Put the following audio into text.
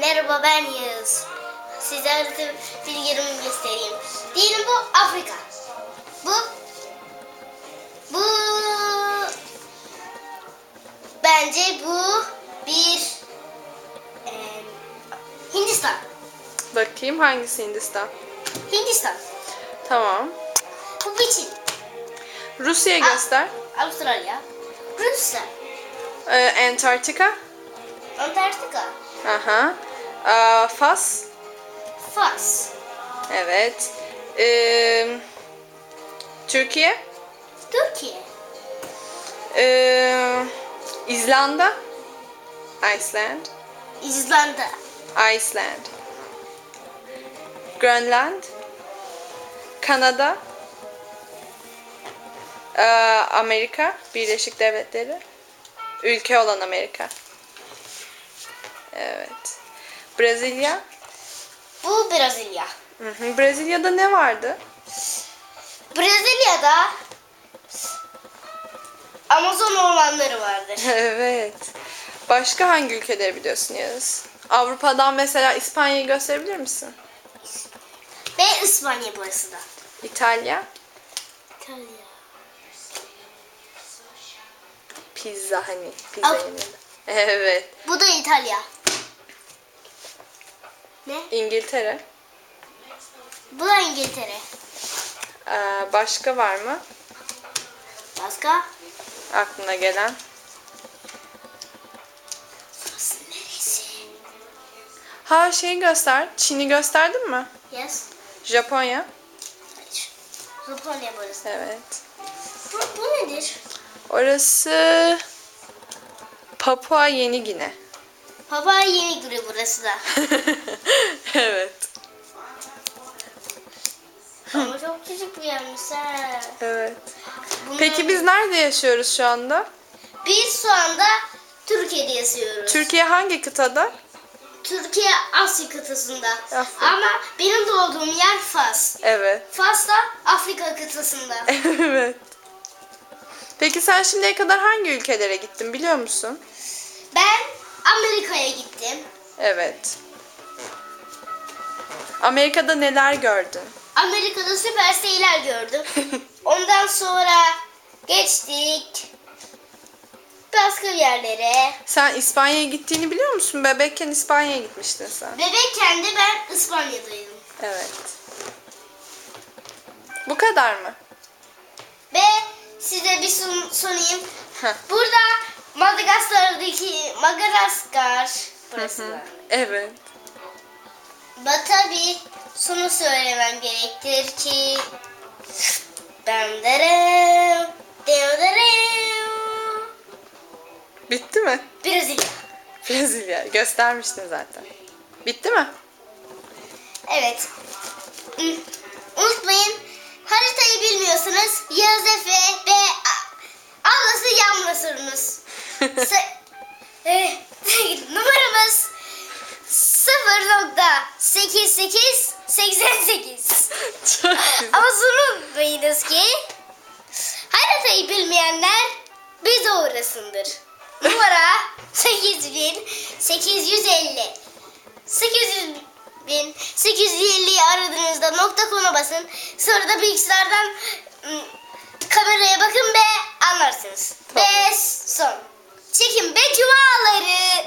Merhaba ben Yağız. Size bilgilerimi göstereyim. Diyelim bu Afrika. Bu bu bence bu bir em, Hindistan. Bakayım hangisi Hindistan? Hindistan. Tamam. Bu bir Çin. Rusya Aa. göster. Avustralya. Rusya. Ee, Antarktika. Antarktika. Aha. Aa, Fas. Fas. Evet. Ee, Türkiye. Türkiye. Ee, İzlanda. Iceland. İzlanda. Iceland. Grönland. Kanada. Ee, Amerika. Birleşik Devletleri. Ülke olan Amerika. Evet. Brezilya. Bu Brezilya. Hı hı. Brezilya'da ne vardı? Brezilya'da Amazon ormanları vardır. evet. Başka hangi ülkeleri biliyorsun Yağız? Avrupa'dan mesela İspanya'yı gösterebilir misin? Ve İspanya burası da. İtalya. İtalya. Pizza hani. Pizza yenir. Evet. Bu da İtalya. Ne? İngiltere. Bu da İngiltere. Ee, başka var mı? Başka? Aklına gelen. Burası neresi? Ha şeyi göster. Çin'i gösterdin mi? Yes. Japonya. Hayır. Japonya burası. Evet. Bu, bu nedir? Orası Papua Yeni Gine. Papaya yeni giriyor burası da. Evet. Bunlar- Peki biz nerede yaşıyoruz şu anda? Biz şu anda Türkiye'de yaşıyoruz. Türkiye hangi kıtada? Türkiye Asya kıtasında. Aferin. Ama benim doğduğum yer Fas. Evet. Fas da Afrika kıtasında. evet. Peki sen şimdiye kadar hangi ülkelere gittin biliyor musun? Ben Amerika'ya gittim. Evet. Amerika'da neler gördün? Amerika'da süper şeyler gördüm. Ondan sonra geçtik başka yerlere. Sen İspanya'ya gittiğini biliyor musun? Bebekken İspanya'ya gitmiştin sen. Bebekken de ben İspanya'daydım. Evet. Bu kadar mı? Ve size bir sun sunayım. Heh. Burada Madagaskar'daki Madagaskar burası Hı. var. Evet. Ve tabii şunu söylemem gerektir ki ben derim, derim. Bitti mi? Brezilya. Brezilya. Göstermiştin zaten. Bitti mi? Evet. Unutmayın haritayı bilmiyorsanız Yazef'e ve ablası yanmasınız. E, numaramız 0.88 88. Ama zorundayız ki haritayı bilmeyenler biz uğrasındır. Numara 8850. 800 bin 850'yi aradığınızda nokta konu basın. Sonra da bilgisayardan ım, kameraya bakın ve anlarsınız. Tamam. Ve son. Çekim ve cumaları.